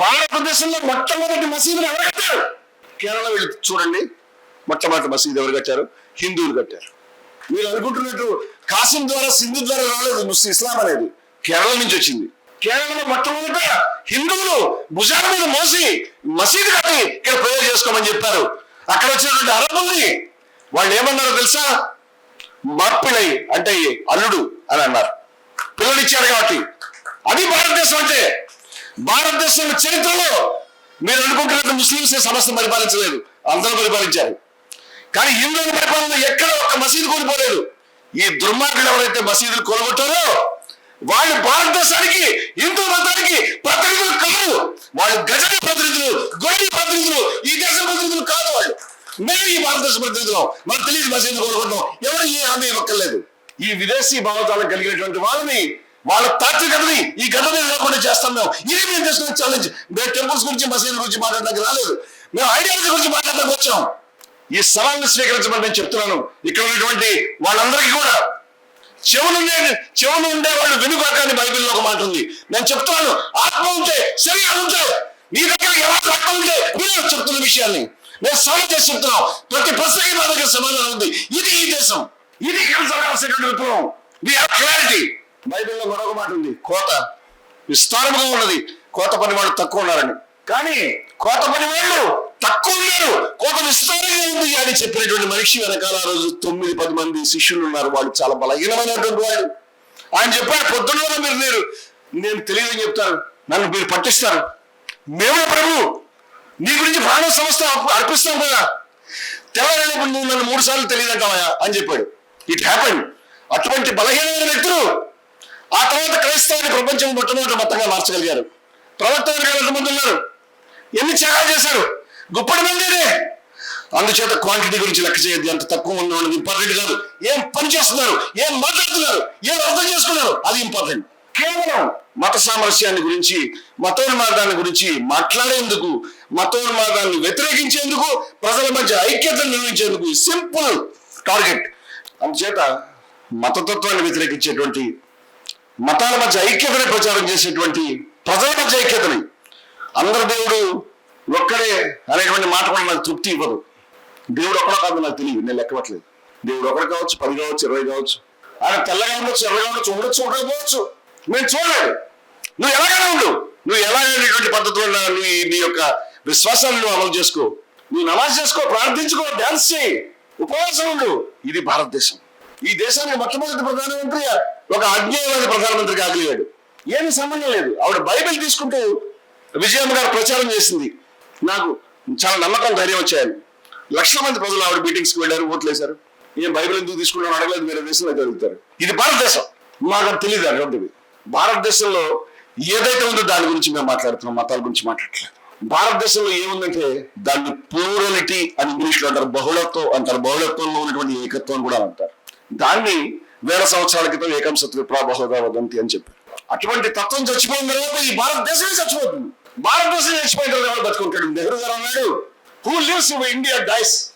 భారతదేశంలో మొట్టమొదటి మసీదులు ఎవరు కట్టారు? కేరళ వెళ్ళి చూడండి. మొట్టమొదటి మసీదు ఎవరు కట్టారు? హిందువులు కట్టారు. మీరు అనుకుంటున్నట్టు కాసిం ద్వారా సింధు ద్వారా రాలేదు ముస్లిం ఇస్లాం అనేది. కేరళ నుంచి వచ్చింది. కేరళలో మొట్టమొదట హిందువులు భుజాల మీద మోసి మసీదు కట్టి ఇక్కడ ప్రయోగం చేసుకోమని చెప్పారు. అక్కడ వచ్చినటువంటి అరబుల్ని వాళ్ళు ఏమన్నారో తెలుసా? మార్పిళై అంటే అల్లుడు అని అన్నారు. పిల్లనిచ్చారు కాబట్టి. అది భారతదేశం అంటే భారతదేశం చరిత్రలో మీరు అనుకుంటున్నట్టు ముస్లింస్ సమస్య పరిపాలించలేదు అందరూ పరిపాలించారు. కానీ హిందువుల పరిపాలన ఎక్కడ ఒక మసీదు కూలిపోలేదు. ఈ దుర్మార్గులు ఎవరైతే మసీదులు కూలగొట్టారో వాళ్ళు భారతదేశానికి హిందూ మతానికి ప్రతినిధులు కాదు. వాళ్ళు గజని ప్రతినిధులు గొడవ ప్రతినిధులు ఈ దేశం ప్రతినిధులు కాదు వాళ్ళు. మేము ఈ భారతదేశ ప్రతినిధులం. మనకు తెలియదు మసీదు కోరుకుంటాం ఎవరు ఏ హామీ ఇవ్వక్కర్లేదు. ఈ విదేశీ భావతాలకు కలిగినటువంటి వాళ్ళని వాళ్ళ తాత్వికతని ఈ గత లేకుండా చేస్తాం మేము. ఇది మేము తీసుకునే ఛాలెంజ్ మేము టెంపుల్స్ గురించి మసీదు గురించి మాట్లాడడానికి రాలేదు. మేము ఐడియాలజీ గురించి మాట్లాడడానికి వచ్చాం. ఈ సవాల్ని స్వీకరించమని నేను చెప్తున్నాను. ఇక్కడ ఉన్నటువంటి వాళ్ళందరికీ కూడా చెవులుండే చెవులు ఉండే వాళ్ళు వెనుకాకని బైబిల్లో ఒక మాట ఉంది. నేను చెప్తున్నాను ఆత్మ ఉంటే శరీరం ఉంటే నీ దగ్గర ఎవరు ఆత్మ ఉంటే మీరు చెప్తున్న విషయాన్ని నేను సవాల్ చేసి చెప్తున్నాం ప్రతి ప్రశ్నకి నా దగ్గర సమాధానం ఉంది. ఇది ఈ దేశం. ఇది ఇక్కడ జరగాల్సినటువంటి విప్లవం. వి హ్యావ్ క్లారిటీ బైబిల్లో మరొక మాట ఉంది కోత. విస్తారముగా ఉన్నది. కోత పని వాళ్ళు తక్కువ ఉన్నారని. కానీ కోత పని వాళ్ళు తక్కువ ఉన్నారు. కోత విస్తారంగా ఉంది అని చెప్పినటువంటి మనిషి వెనకాల ఆ రోజు తొమ్మిది పది మంది శిష్యులు ఉన్నారు. వాళ్ళు చాలా బలహీనమైనటువంటి వాళ్ళు. ఆయన చెప్పారు పొద్దున్న మీరు మీరు నేను తెలియదని చెప్తారు. నన్ను మీరు పట్టిస్తారు. మేము ప్రభు? నీ గురించి ప్రాణ సంస్థ అర్పిస్తాం కదా. తెల్లవారు నువ్వు నన్ను మూడు సార్లు తెలియదంటావా అని చెప్పాడు. ఇట్ హ్యాపెన్ అటువంటి బలహీనమైన వ్యక్తులు ఆ తర్వాత క్రైస్తవాన్ని ప్రపంచం మొట్టమొదటి మొత్తంగా మార్చగలిగారు. ప్రవక్త ఎంతమంది ఉన్నారు. ఎన్ని త్యాగాలు చేశారు? గుప్పటి మందినే అందుచేత క్వాంటిటీ గురించి లెక్క చేయద్దు. అంత తక్కువ ఉన్నది ఇంపార్టెంట్ కాదు. ఏం పని చేస్తున్నారు? ఏం మాట్లాడుతున్నారు? ఏం అర్థం చేసుకున్నారు? అది ఇంపార్టెంట్ కేవలం మత సామరస్యాన్ని గురించి మతోన్మాదాన్ని గురించి మాట్లాడేందుకు మతోన్మాదాన్ని వ్యతిరేకించేందుకు ప్రజల మధ్య ఐక్యతను నిర్వహించేందుకు సింపుల్ టార్గెట్ అందుచేత మతతత్వాన్ని వ్యతిరేకించేటువంటి మతాల మధ్య ఐక్యతని ప్రచారం చేసేటువంటి ప్రజల మధ్య ఐక్యతని. అందరి దేవుడు ఒక్కడే అనేటువంటి మాట కూడా నాకు తృప్తి ఇవ్వదు. దేవుడు ఒక్కడో కాదు నాకు తెలియదు నేను లెక్కవట్లేదు దేవుడు ఒకడు కావచ్చు పది కావచ్చు ఇరవై కావచ్చు. ఆయన తెల్లగా ఉండొచ్చు ఎర్రగా ఉండొచ్చు ఉండొచ్చు ఉండకపోవచ్చు మేము చూడలేదు. నువ్వు ఎలాగైనా ఉండు. నువ్వు ఎలాగైనటువంటి పద్ధతిలో నువ్వు నీ యొక్క విశ్వాసాన్ని నువ్వు అమలు చేసుకో. నువ్వు నమాజ్ చేసుకో ప్రార్థించుకో డాన్స్ చేయి. ఉపవాసం ఉండు. ఇది భారతదేశం. ఈ దేశానికి మొట్టమొదటి ప్రధానమంత్రి ఒక అజ్ఞేయవాది ప్రధానమంత్రి కాగలిగాడు. ఏమి సంబంధం లేదు. ఆవిడ బైబిల్ తీసుకుంటూ విజయమ్మ గారు ప్రచారం చేసింది. నాకు చాలా నమ్మకం ధైర్యం వచ్చాయని. లక్షల మంది ప్రజలు ఆవిడ మీటింగ్స్కి వెళ్ళారు ఓట్లేశారు నేను ఏం బైబిల్ ఎందుకు తీసుకున్నాను అడగలేదు వేరే దేశంలో జరుగుతారు ఇది భారతదేశం. మాకు తెలియదు అటువంటిది భారతదేశంలో ఏదైతే ఉందో దాని గురించి మేము మాట్లాడుతున్నాం మతాల గురించి మాట్లాడట్లేదు. భారతదేశంలో ఏముందంటే దాన్ని ప్లూరలిటీ అని ఇంగ్లీష్లో అంటారు బహుళత్వం అంటారు. బహుళత్వంలో ఉన్నటువంటి ఏకత్వం కూడా అంటారు. దాన్ని వేల సంవత్సరాల క్రితం ఏకం సత్వ వదంతి అని చెప్పారు. అటువంటి తత్వం చచ్చిపోయిన తర్వాత ఈ భారతదేశమే చచ్చిపోతుంది. భారతదేశం చచ్చిపోయిన తర్వాత ఎవరు బతుకుంటాడు నెహ్రూ గారు అన్నాడు who lives India dies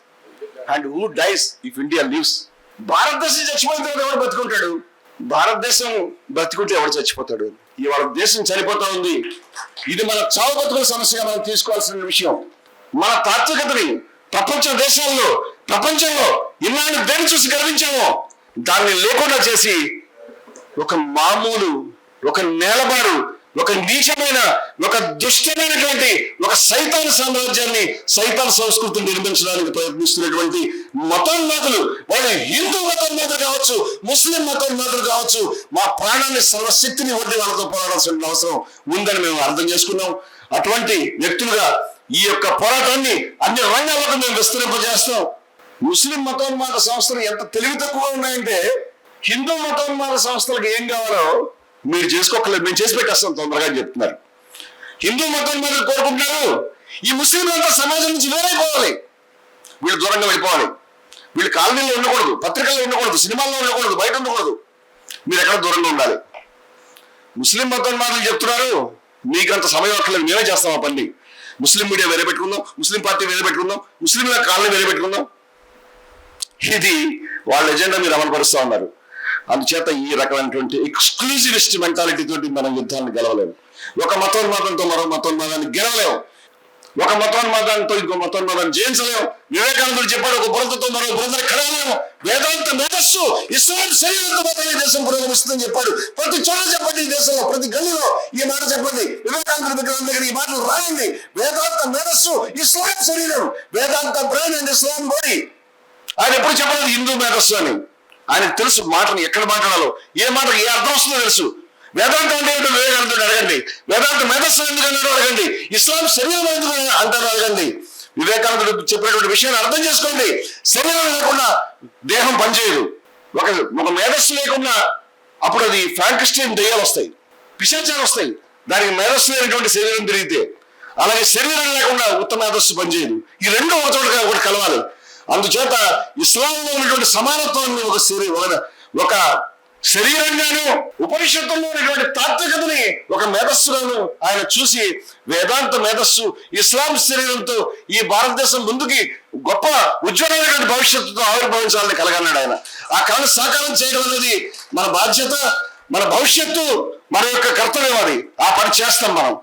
and who dies if India lives భారతదేశం చచ్చిపోయిన తర్వాత ఎవరు బతుకుంటాడు? భారతదేశం బతుకుంటే ఎవరు చచ్చిపోతాడు? ఇవాళ దేశం చనిపోతా ఉంది. ఇది మన చావు బతుకుల సమస్యగా మనం తీసుకోవాల్సిన విషయం. మన తాత్వికతని ప్రపంచ దేశాల్లో ప్రపంచంలో ఇన్నాళ్ళు దేని చూసి గర్వించామో దాన్ని లేకుండా చేసి ఒక మామూలు ఒక నేలబారు ఒక నీచమైన ఒక దుష్టమైనటువంటి ఒక సైతాన్ సామ్రాజ్యాన్ని సైతాన్ సంస్కృతిని నిర్మించడానికి ప్రయత్నిస్తున్నటువంటి మతోన్మాదులు వాళ్ళు హిందూ మతోన్మాదులు కావచ్చు ముస్లిం మతోన్మాదులు కావచ్చు మా ప్రాణాన్ని సర్వశక్తిని వడ్డీ వాళ్ళతో పోరాడాల్సిన అవసరం ఉందని మేము అర్థం చేసుకున్నాం. అటువంటి వ్యక్తులుగా ఈ యొక్క పోరాటాన్ని అన్ని రంగాలకు మేము విస్తరింపజేస్తాం ముస్లిం మతోన్మాద సంస్థలు ఎంత తెలివి తక్కువ ఉన్నాయంటే హిందూ మతోన్మాద సంస్థలకు ఏం కావాలో మీరు చేసుకోకలేదు మేము చేసి పెట్టేస్తాం తొందరగా అని చెప్తున్నారు. హిందూ మతోన్మాదులు కోరుకుంటున్నారు ఈ ముస్లింలంతా సమాజం నుంచి వేరైపోవాలి వీళ్ళు దూరంగా వెళ్ళిపోవాలి. వీళ్ళు కాలనీలో ఉండకూడదు పత్రికల్లో ఉండకూడదు సినిమాల్లో ఉండకూడదు బయట ఉండకూడదు. మీరు ఎక్కడ దూరంగా ఉండాలి? ముస్లిం మతోన్మాదులు చెప్తున్నారు మీకంత సమయం అక్కర్లేదు మేమే చేస్తాం ఆ పని. ముస్లిం మీడియా వేరే పెట్టుకుందాం ముస్లిం పార్టీ వేరే పెట్టుకుందాం ముస్లింల కాలనీ వేరే పెట్టుకుందాం ఇది వాళ్ళ ఎజెండా మీరు అమలుపరుస్తూ ఉన్నారు. అందుచేత ఈ రకమైనటువంటి ఎక్స్క్లూజివిస్ట్ మెంటాలిటీ తోటి మనం యుద్ధాన్ని గెలవలేము ఒక మతోన్మాదంతో మరో మతోన్మాదాన్ని గెలవలేము ఒక మతోన్మాదంతో ఇంకో మతోన్మాదాన్ని జయించలేము వివేకానందుడు చెప్పాడు ఒక బురదతో మరో బురదని కడగలేము వేదాంత మేధస్సు ఇస్లాం శరీరంతో మాత్రమే ఈ దేశం పురోగమిస్తుందని చెప్పాడు. ప్రతి చోట చెప్పండి ఈ దేశంలో ప్రతి గల్లీలో ఈ మాట చెప్పండి. వివేకానందుడి విగ్రహం దగ్గర ఈ మాటలు రాయండి. వేదాంత మేధస్సు ఇస్లాం శరీరం. Vedanta brain and Islam body. ఆయన ఎప్పుడు చెప్పలేదు హిందూ మేధస్సు అని. ఆయనకు తెలుసు మాటను ఎక్కడ మాట్లాడాలో ఏ మాట ఏ అర్థం వస్తుందో తెలుసు. వేదాంతం అంటే ఏంటో వివేకానందుడు అడగండి. వేదాంత మేధస్సు ఎందుకు అన్నాడో అడగండి. ఇస్లాం శరీరం ఎందుకు అంటారో అడగండి. వివేకానందుడు చెప్పినటువంటి విషయాన్ని అర్థం చేసుకోండి. శరీరం లేకుండా దేహం పనిచేయదు. ఒక ఒక మేధస్సు లేకుండా అప్పుడు అది ఫ్రాంకిస్టైన్ దయ్యాలు వస్తాయి. పిశాచాలు వస్తాయి. దానికి మేధస్సు లేనటువంటి శరీరం తిరిగితే. అలాగే శరీరం లేకుండా ఉత్తమ మేధస్సు పనిచేయదు. ఈ రెండు ఒక చోట ఒకటి కలవాలి. అందుచేత ఇస్లాంలో ఉన్నటువంటి సమానత్వాన్ని ఒక శరీ ఒక- శరీరంగాను ఉపనిషత్తుల్లో ఉన్నటువంటి తాత్వికతని ఒక మేధస్సుగాను ఆయన చూసి వేదాంత మేధస్సు ఇస్లాం శరీరంతో ఈ భారతదేశం ముందుకి గొప్ప ఉజ్వలమైనటువంటి భవిష్యత్తుతో ఆవిర్భవించాలని కలగన్నాడు ఆయన. ఆ కళను సాకారం చేయడం అనేది మన బాధ్యత మన భవిష్యత్తు మన యొక్క కర్తవ్యం అది. ఆ పని చేస్తాం మనం.